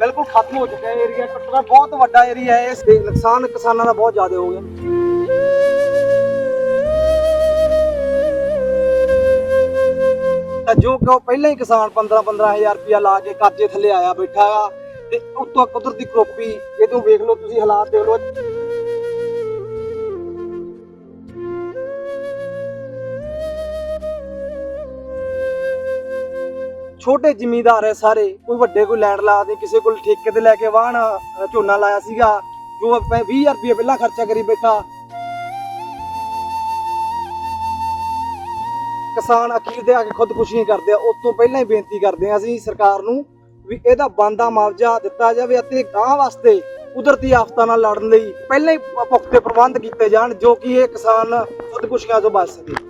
ਬਿਲਕੁਲ ਖਤਮ ਹੋ ਚੁੱਕਿਆ ਏਰੀਆ ਕੱਟਣਾ ਬਹੁਤ ਵੱਡਾ ਏਰੀਆ ਹੈ ਇਸ ਦੇ। ਨੁਕਸਾਨ ਕਿਸਾਨਾਂ ਦਾ ਬਹੁਤ ਜ਼ਿਆਦਾ ਹੋ ਗਿਆ। ਤਾਂ ਜੋ ਕਿ ਉਹ ਪਹਿਲਾਂ ਹੀ ਕਿਸਾਨ 15 15000 ਰੁਪਇਆ ਲਾ ਕੇ ਕਰਜ਼ੇ ਥੱਲੇ ਆਇਆ ਬੈਠਾ ਆ, ਤੇ ਉੱਤੋਂ ਕੁਦਰਤੀ ਕਰੋਪੀ ਇਹ ਤੋਂ ਵੇਖ ਲਓ ਤੁਸੀਂ ਹਾਲਾਤ ਦੇਖ ਲਓ। ਛੋਟੇ ਜ਼ਿਮੀਂਦਾਰ ਹੈ ਸਾਰੇ, ਕੋਈ ਵੱਡੇ ਕੋਈ ਲੈਂਡ ਲਾ ਦੇ, ਕਿਸੇ ਕੋਲ ਠੇਕੇ ਤੇ ਲੈ ਕੇ ਵਾਹਣ ਝੋਨਾ ਲਾਇਆ ਸੀਗਾ, ਜੋ ਆਪਾਂ 20000 ਰੁਪਏ ਪਹਿਲਾਂ ਖਰਚਾ ਕਰੀ ਬੈਠਾ। ਕਿਸਾਨ ਅਖੀਰ ਦੇ ਆ ਕੇ ਖੁਦਕੁਸ਼ੀਆਂ ਕਰਦੇ ਆ ਉਸ ਤੋਂ ਪਹਿਲਾਂ ਹੀ ਬੇਨਤੀ ਕਰਦੇ ਆ ਅਸੀਂ ਸਰਕਾਰ ਨੂੰ ਵੀ ਇਹਦਾ ਬੰਦਾ ਮੁਆਵਜ਼ਾ ਦਿੱਤਾ ਜਾਵੇ ਅਤੇ ਗਾਂ ਵਾਸਤੇ ਕੁਦਰਤੀ ਆਫਤਾਂ ਨਾਲ ਲੜਨ ਲਈ ਪਹਿਲਾਂ ਹੀ ਪੁਖਤੇ ਪ੍ਰਬੰਧ ਕੀਤੇ ਜਾਣ, ਜੋ ਕਿ ਇਹ ਕਿਸਾਨ ਖੁਦਕੁਸ਼ੀਆਂ ਤੋਂ ਬਚ ਸਕੇ।